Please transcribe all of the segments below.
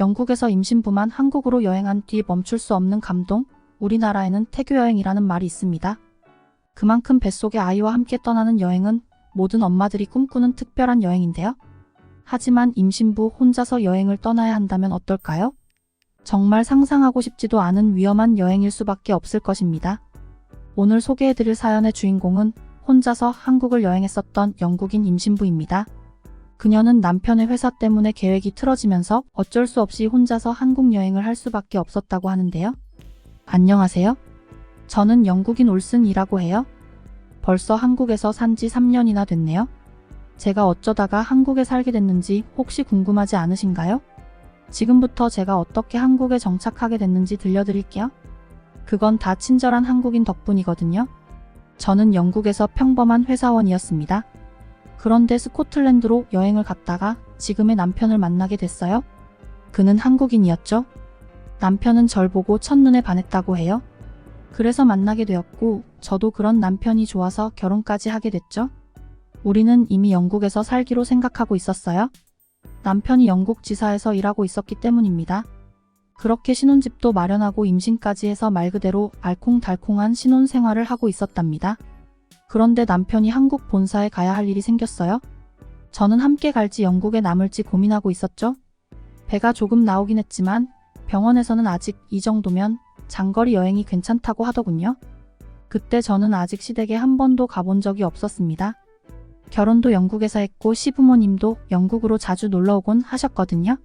영국에서 임신부만 한국으로 여행한 뒤 멈출 수 없는 감동? 우리나라에는 태교 여행이라는 말이 있습니다. 그만큼 뱃속의 아이와 함께 떠나는 여행은 모든 엄마들이 꿈꾸는 특별한 여행인데요. 하지만 임신부 혼자서 여행을 떠나야 한다면 어떨까요? 정말 상상하고 싶지도 않은 위험한 여행일 수밖에 없을 것입니다. 오늘 소개해드릴 사연의 주인공은 혼자서 한국을 여행했었던 영국인 임신부입니다. 그녀는 남편의 회사 때문에 계획이 틀어지면서 어쩔 수 없이 혼자서 한국 여행을 할 수밖에 없었다고 하는데요. 안녕하세요. 저는 영국인 올슨이라고 해요. 벌써 한국에서 산 지 3년이나 됐네요. 제가 어쩌다가 한국에 살게 됐는지 혹시 궁금하지 않으신가요? 지금부터 제가 어떻게 한국에 정착하게 됐는지 들려드릴게요. 그건 다 친절한 한국인 덕분이거든요. 저는 영국에서 평범한 회사원이었습니다. 그런데 스코틀랜드로 여행을 갔다가 지금의 남편을 만나게 됐어요. 그는 한국인이었죠. 남편은 절 보고 첫눈에 반했다고 해요. 그래서 만나게 되었고, 저도 그런 남편이 좋아서 결혼까지 하게 됐죠. 우리는 이미 영국에서 살기로 생각하고 있었어요. 남편이 영국 지사에서 일하고 있었기 때문입니다. 그렇게 신혼집도 마련하고 임신까지 해서 말 그대로 알콩달콩한 신혼 생활을 하고 있었답니다. 그런데 남편이 한국 본사에 가야 할 일이 생겼어요. 저는 함께 갈지 영국에 남을지 고민하고 있었죠. 배가 조금 나오긴 했지만 병원에서는 아직 이 정도면 장거리 여행이 괜찮다고 하더군요. 그때 저는 아직 시댁에 한 번도 가본 적이 없었습니다. 결혼도 영국에서 했고 시부모님도 영국으로 자주 놀러 오곤 하셨거든요.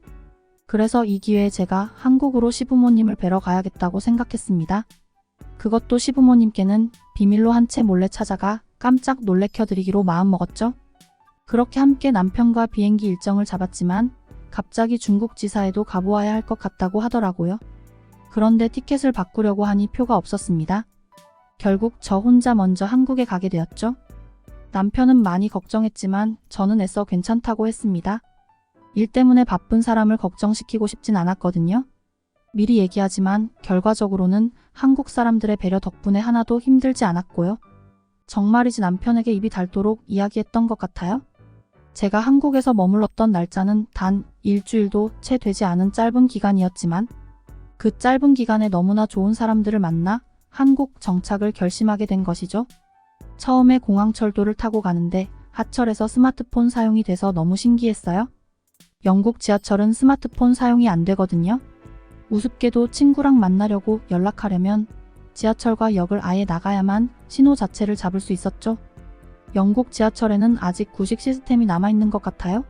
그래서 이 기회에 제가 한국으로 시부모님을 뵈러 가야겠다고 생각했습니다. 그것도 시부모님께는 비밀로 한 채 몰래 찾아가 깜짝 놀래켜 드리기로 마음먹었죠. 그렇게 함께 남편과 비행기 일정을 잡았지만 갑자기 중국 지사에도 가보아야 할 것 같다고 하더라고요. 그런데 티켓을 바꾸려고 하니 표가 없었습니다. 결국 저 혼자 먼저 한국에 가게 되었죠. 남편은 많이 걱정했지만 저는 애써 괜찮다고 했습니다. 일 때문에 바쁜 사람을 걱정시키고 싶진 않았거든요. 미리 얘기하지만 결과적으로는 한국 사람들의 배려 덕분에 하나도 힘들지 않았고요. 정말이지 남편에게 입이 닳도록 이야기했던 것 같아요. 제가 한국에서 머물렀던 날짜는 단 일주일도 채 되지 않은 짧은 기간이었지만 그 짧은 기간에 너무나 좋은 사람들을 만나 한국 정착을 결심하게 된 것이죠. 처음에 공항철도를 타고 가는데 하철에서 스마트폰 사용이 돼서 너무 신기했어요. 영국 지하철은 스마트폰 사용이 안 되거든요. 우습게도 친구랑 만나려고 연락하려면 지하철과 역을 아예 나가야만 신호 자체를 잡을 수 있었죠. 영국 지하철에는 아직 구식 시스템이 남아있는 것 같아요.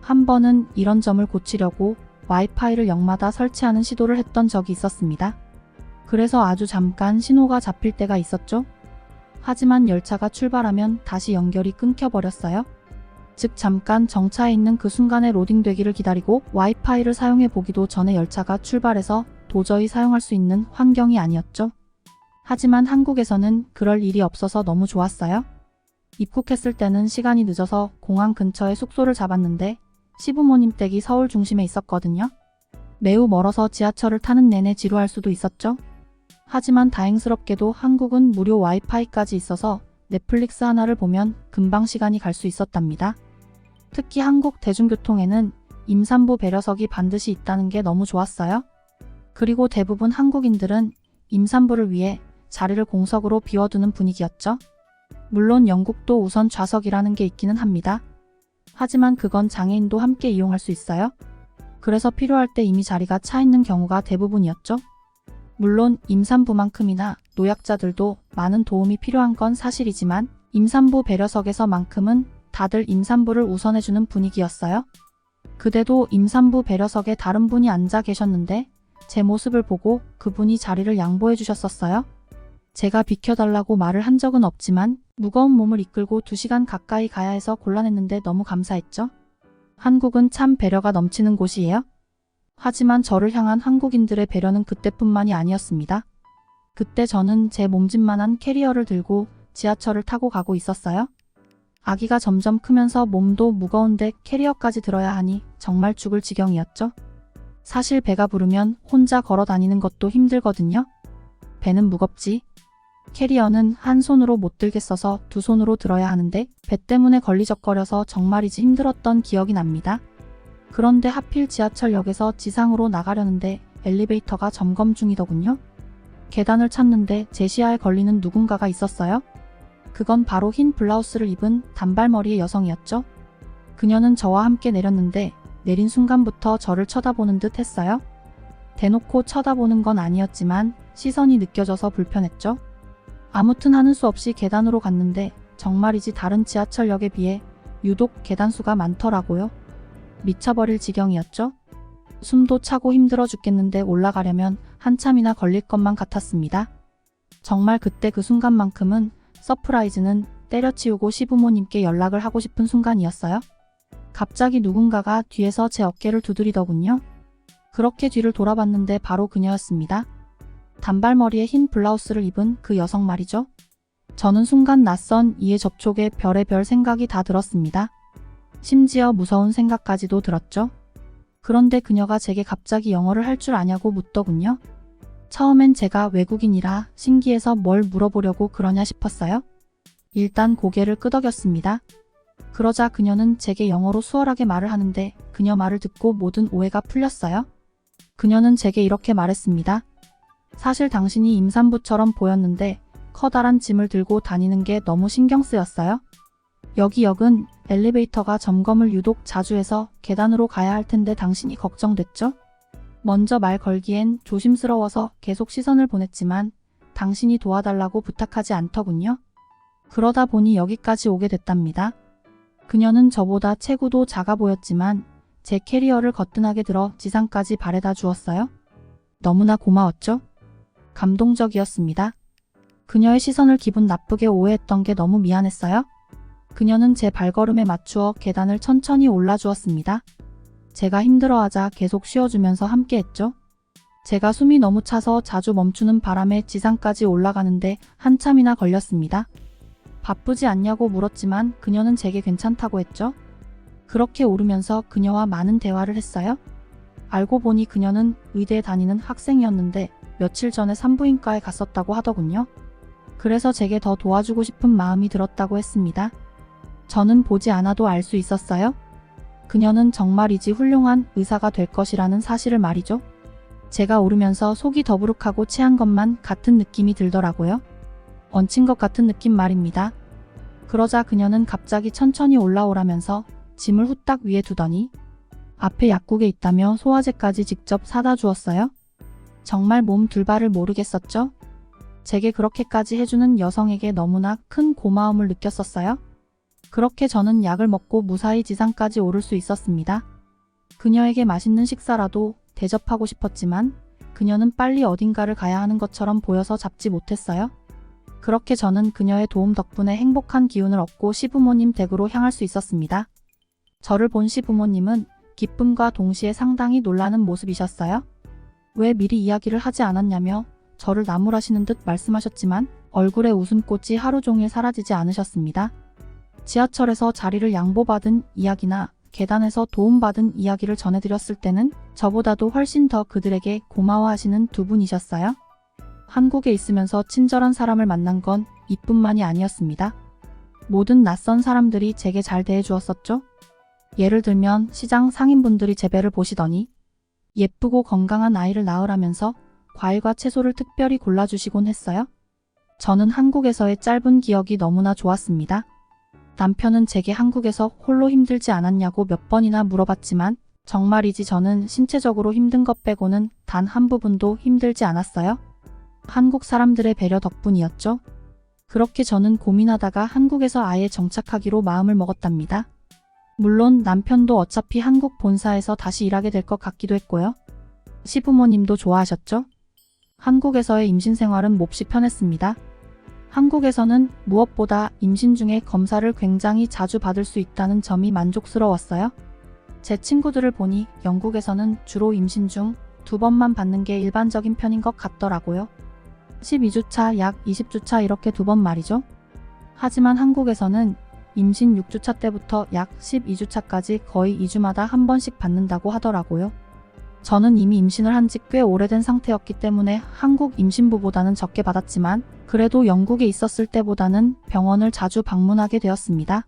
한 번은 이런 점을 고치려고 와이파이를 역마다 설치하는 시도를 했던 적이 있었습니다. 그래서 아주 잠깐 신호가 잡힐 때가 있었죠. 하지만 열차가 출발하면 다시 연결이 끊겨버렸어요. 즉 잠깐 정차해 있는 그 순간에 로딩되기를 기다리고 와이파이를 사용해 보기도 전에 열차가 출발해서 도저히 사용할 수 있는 환경이 아니었죠. 하지만 한국에서는 그럴 일이 없어서 너무 좋았어요. 입국했을 때는 시간이 늦어서 공항 근처에 숙소를 잡았는데 시부모님 댁이 서울 중심에 있었거든요. 매우 멀어서 지하철을 타는 내내 지루할 수도 있었죠. 하지만 다행스럽게도 한국은 무료 와이파이까지 있어서 넷플릭스 하나를 보면 금방 시간이 갈 수 있었답니다. 특히 한국 대중교통에는 임산부 배려석이 반드시 있다는 게 너무 좋았어요. 그리고 대부분 한국인들은 임산부를 위해 자리를 공석으로 비워두는 분위기였죠. 물론 영국도 우선 좌석이라는 게 있기는 합니다. 하지만 그건 장애인도 함께 이용할 수 있어요. 그래서 필요할 때 이미 자리가 차 있는 경우가 대부분이었죠. 물론 임산부만큼이나 노약자들도 많은 도움이 필요한 건 사실이지만 임산부 배려석에서만큼은 다들 임산부를 우선해주는 분위기였어요. 그대도 임산부 배려석에 다른 분이 앉아 계셨는데 제 모습을 보고 그분이 자리를 양보해 주셨었어요. 제가 비켜달라고 말을 한 적은 없지만 무거운 몸을 이끌고 2시간 가까이 가야 해서 곤란했는데 너무 감사했죠. 한국은 참 배려가 넘치는 곳이에요. 하지만 저를 향한 한국인들의 배려는 그때뿐만이 아니었습니다. 그때 저는 제 몸집만한 캐리어를 들고 지하철을 타고 가고 있었어요. 아기가 점점 크면서 몸도 무거운데 캐리어까지 들어야 하니 정말 죽을 지경이었죠. 사실 배가 부르면 혼자 걸어 다니는 것도 힘들거든요. 배는 무겁지. 캐리어는 한 손으로 못 들겠어서 두 손으로 들어야 하는데 배 때문에 걸리적거려서 정말이지 힘들었던 기억이 납니다. 그런데 하필 지하철역에서 지상으로 나가려는데 엘리베이터가 점검 중이더군요. 계단을 찾는데 제 시야에 걸리는 누군가가 있었어요. 그건 바로 흰 블라우스를 입은 단발머리의 여성이었죠. 그녀는 저와 함께 내렸는데 내린 순간부터 저를 쳐다보는 듯 했어요. 대놓고 쳐다보는 건 아니었지만 시선이 느껴져서 불편했죠. 아무튼 하는 수 없이 계단으로 갔는데 정말이지 다른 지하철역에 비해 유독 계단수가 많더라고요. 미쳐버릴 지경이었죠. 숨도 차고 힘들어 죽겠는데 올라가려면 한참이나 걸릴 것만 같았습니다. 정말 그때 그 순간만큼은 서프라이즈는 때려치우고 시부모님께 연락을 하고 싶은 순간이었어요. 갑자기 누군가가 뒤에서 제 어깨를 두드리더군요. 그렇게 뒤를 돌아봤는데 바로 그녀였습니다. 단발머리에 흰 블라우스를 입은 그 여성 말이죠. 저는 순간 낯선 이의 접촉에 별의별 생각이 다 들었습니다. 심지어 무서운 생각까지도 들었죠. 그런데 그녀가 제게 갑자기 영어를 할 줄 아냐고 묻더군요. 처음엔 제가 외국인이라 신기해서 뭘 물어보려고 그러냐 싶었어요. 일단 고개를 끄덕였습니다. 그러자 그녀는 제게 영어로 수월하게 말을 하는데 그녀 말을 듣고 모든 오해가 풀렸어요. 그녀는 제게 이렇게 말했습니다. 사실 당신이 임산부처럼 보였는데 커다란 짐을 들고 다니는 게 너무 신경 쓰였어요. 여기 역은 엘리베이터가 점검을 유독 자주 해서 계단으로 가야 할 텐데 당신이 걱정됐죠? 먼저 말 걸기엔 조심스러워서 계속 시선을 보냈지만 당신이 도와달라고 부탁하지 않더군요. 그러다 보니 여기까지 오게 됐답니다. 그녀는 저보다 체구도 작아 보였지만 제 캐리어를 거뜬하게 들어 지상까지 바래다 주었어요. 너무나 고마웠죠? 감동적이었습니다. 그녀의 시선을 기분 나쁘게 오해했던 게 너무 미안했어요. 그녀는 제 발걸음에 맞추어 계단을 천천히 올라주었습니다. 제가 힘들어하자 계속 쉬어주면서 함께했죠. 제가 숨이 너무 차서 자주 멈추는 바람에 지상까지 올라가는데 한참이나 걸렸습니다. 바쁘지 않냐고 물었지만 그녀는 제게 괜찮다고 했죠. 그렇게 오르면서 그녀와 많은 대화를 했어요. 알고 보니 그녀는 의대에 다니는 학생이었는데 며칠 전에 산부인과에 갔었다고 하더군요. 그래서 제게 더 도와주고 싶은 마음이 들었다고 했습니다. 저는 보지 않아도 알 수 있었어요. 그녀는 정말이지 훌륭한 의사가 될 것이라는 사실을 말이죠. 제가 오르면서 속이 더부룩하고 체한 것만 같은 느낌이 들더라고요. 얹힌 것 같은 느낌 말입니다. 그러자 그녀는 갑자기 천천히 올라오라면서 짐을 후딱 위에 두더니 앞에 약국에 있다며 소화제까지 직접 사다 주었어요. 정말 몸 둘바를 모르겠었죠? 제게 그렇게까지 해주는 여성에게 너무나 큰 고마움을 느꼈었어요. 그렇게 저는 약을 먹고 무사히 지상까지 오를 수 있었습니다. 그녀에게 맛있는 식사라도 대접하고 싶었지만 그녀는 빨리 어딘가를 가야 하는 것처럼 보여서 잡지 못했어요. 그렇게 저는 그녀의 도움 덕분에 행복한 기운을 얻고 시부모님 댁으로 향할 수 있었습니다. 저를 본 시부모님은 기쁨과 동시에 상당히 놀라는 모습이셨어요. 왜 미리 이야기를 하지 않았냐며 저를 나무라시는 듯 말씀하셨지만 얼굴에 웃음꽃이 하루 종일 사라지지 않으셨습니다. 지하철에서 자리를 양보받은 이야기나 계단에서 도움받은 이야기를 전해드렸을 때는 저보다도 훨씬 더 그들에게 고마워하시는 두 분이셨어요. 한국에 있으면서 친절한 사람을 만난 건 이뿐만이 아니었습니다. 모든 낯선 사람들이 제게 잘 대해주었었죠. 예를 들면 시장 상인분들이 제 배를 보시더니 예쁘고 건강한 아이를 낳으라면서 과일과 채소를 특별히 골라주시곤 했어요. 저는 한국에서의 짧은 기억이 너무나 좋았습니다. 남편은 제게 한국에서 홀로 힘들지 않았냐고 몇 번이나 물어봤지만 정말이지 저는 신체적으로 힘든 것 빼고는 단 한 부분도 힘들지 않았어요. 한국 사람들의 배려 덕분이었죠. 그렇게 저는 고민하다가 한국에서 아예 정착하기로 마음을 먹었답니다. 물론 남편도 어차피 한국 본사에서 다시 일하게 될 것 같기도 했고요. 시부모님도 좋아하셨죠? 한국에서의 임신 생활은 몹시 편했습니다. 한국에서는 무엇보다 임신 중에 검사를 굉장히 자주 받을 수 있다는 점이 만족스러웠어요. 제 친구들을 보니 영국에서는 주로 임신 중 두 번만 받는 게 일반적인 편인 것 같더라고요. 12주차, 약 20주차 이렇게 두 번 말이죠. 하지만 한국에서는 임신 6주차 때부터 약 12주차까지 거의 2주마다 한 번씩 받는다고 하더라고요. 저는 이미 임신을 한 지 꽤 오래된 상태였기 때문에 한국 임신부보다는 적게 받았지만 그래도 영국에 있었을 때보다는 병원을 자주 방문하게 되었습니다.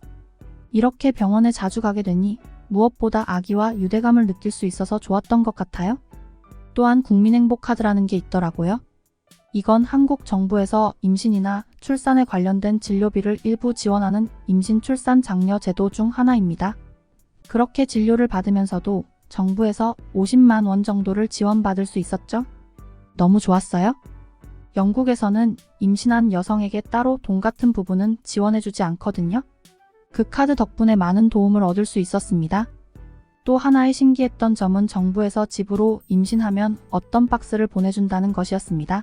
이렇게 병원에 자주 가게 되니 무엇보다 아기와 유대감을 느낄 수 있어서 좋았던 것 같아요. 또한 국민행복카드라는 게 있더라고요. 이건 한국 정부에서 임신이나 출산에 관련된 진료비를 일부 지원하는 임신 출산 장려 제도 중 하나입니다. 그렇게 진료를 받으면서도 정부에서 50만 원 정도를 지원받을 수 있었죠. 너무 좋았어요. 영국에서는 임신한 여성에게 따로 돈 같은 부분은 지원해주지 않거든요. 그 카드 덕분에 많은 도움을 얻을 수 있었습니다. 또 하나의 신기했던 점은 정부에서 집으로 임신하면 어떤 박스를 보내준다는 것이었습니다.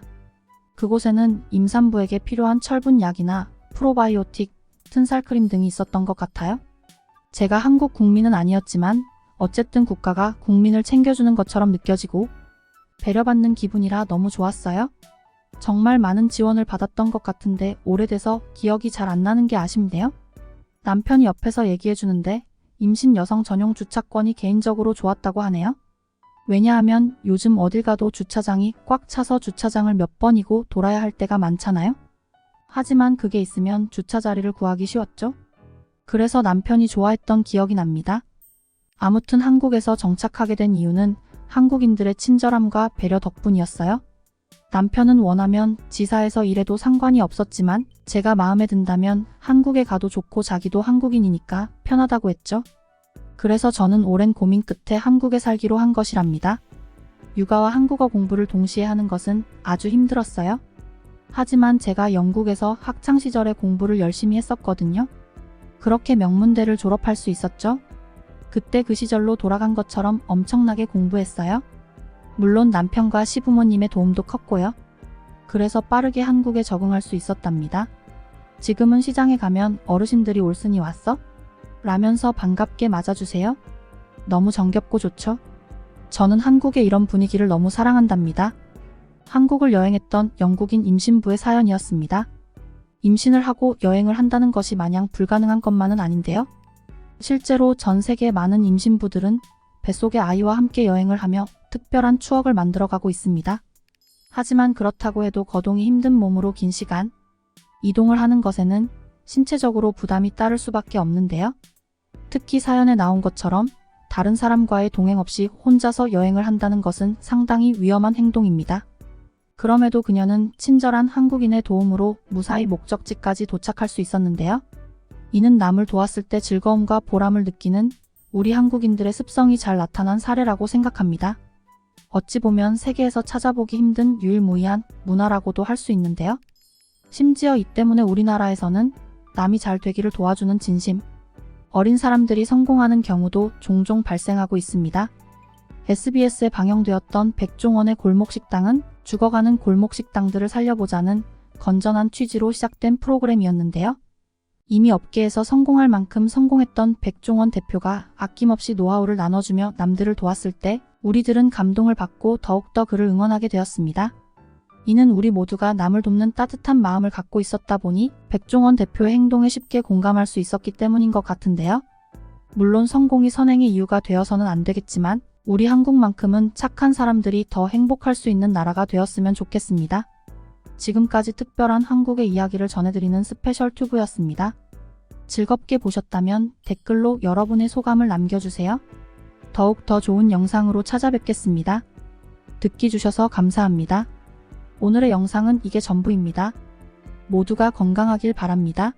그곳에는 임산부에게 필요한 철분 약이나 프로바이오틱, 튼살크림 등이 있었던 것 같아요. 제가 한국 국민은 아니었지만 어쨌든 국가가 국민을 챙겨주는 것처럼 느껴지고 배려받는 기분이라 너무 좋았어요. 정말 많은 지원을 받았던 것 같은데 오래돼서 기억이 잘 안 나는 게 아쉽네요. 남편이 옆에서 얘기해주는데 임신 여성 전용 주차권이 개인적으로 좋았다고 하네요. 왜냐하면 요즘 어딜 가도 주차장이 꽉 차서 주차장을 몇 번이고 돌아야 할 때가 많잖아요. 하지만 그게 있으면 주차 자리를 구하기 쉬웠죠. 그래서 남편이 좋아했던 기억이 납니다. 아무튼 한국에서 정착하게 된 이유는 한국인들의 친절함과 배려 덕분이었어요. 남편은 원하면 지사에서 일해도 상관이 없었지만 제가 마음에 든다면 한국에 가도 좋고 자기도 한국인이니까 편하다고 했죠. 그래서 저는 오랜 고민 끝에 한국에 살기로 한 것이랍니다. 육아와 한국어 공부를 동시에 하는 것은 아주 힘들었어요. 하지만 제가 영국에서 학창시절에 공부를 열심히 했었거든요. 그렇게 명문대를 졸업할 수 있었죠. 그때 그 시절로 돌아간 것처럼 엄청나게 공부했어요. 물론 남편과 시부모님의 도움도 컸고요. 그래서 빠르게 한국에 적응할 수 있었답니다. 지금은 시장에 가면 어르신들이 올순이 왔어? 라면서 반갑게 맞아주세요. 너무 정겹고 좋죠? 저는 한국의 이런 분위기를 너무 사랑한답니다. 한국을 여행했던 영국인 임신부의 사연이었습니다. 임신을 하고 여행을 한다는 것이 마냥 불가능한 것만은 아닌데요. 실제로 전 세계 많은 임신부들은 뱃속의 아이와 함께 여행을 하며 특별한 추억을 만들어가고 있습니다. 하지만 그렇다고 해도 거동이 힘든 몸으로 긴 시간 이동을 하는 것에는 신체적으로 부담이 따를 수밖에 없는데요. 특히 사연에 나온 것처럼 다른 사람과의 동행 없이 혼자서 여행을 한다는 것은 상당히 위험한 행동입니다. 그럼에도 그녀는 친절한 한국인의 도움으로 무사히 목적지까지 도착할 수 있었는데요. 이는 남을 도왔을 때 즐거움과 보람을 느끼는 우리 한국인들의 습성이 잘 나타난 사례라고 생각합니다. 어찌 보면 세계에서 찾아보기 힘든 유일무이한 문화라고도 할 수 있는데요. 심지어 이 때문에 우리나라에서는 남이 잘 되기를 도와주는 진심, 어린 사람들이 성공하는 경우도 종종 발생하고 있습니다. SBS에 방영되었던 백종원의 골목식당은 죽어가는 골목식당들을 살려보자는 건전한 취지로 시작된 프로그램이었는데요. 이미 업계에서 성공할 만큼 성공했던 백종원 대표가 아낌없이 노하우를 나눠주며 남들을 도왔을 때 우리들은 감동을 받고 더욱더 그를 응원하게 되었습니다. 이는 우리 모두가 남을 돕는 따뜻한 마음을 갖고 있었다 보니 백종원 대표의 행동에 쉽게 공감할 수 있었기 때문인 것 같은데요. 물론 성공이 선행의 이유가 되어서는 안 되겠지만 우리 한국만큼은 착한 사람들이 더 행복할 수 있는 나라가 되었으면 좋겠습니다. 지금까지 특별한 한국의 이야기를 전해드리는 스페셜 튜브였습니다. 즐겁게 보셨다면 댓글로 여러분의 소감을 남겨주세요. 더욱 더 좋은 영상으로 찾아뵙겠습니다. 듣기 주셔서 감사합니다. 오늘의 영상은 이게 전부입니다. 모두가 건강하길 바랍니다.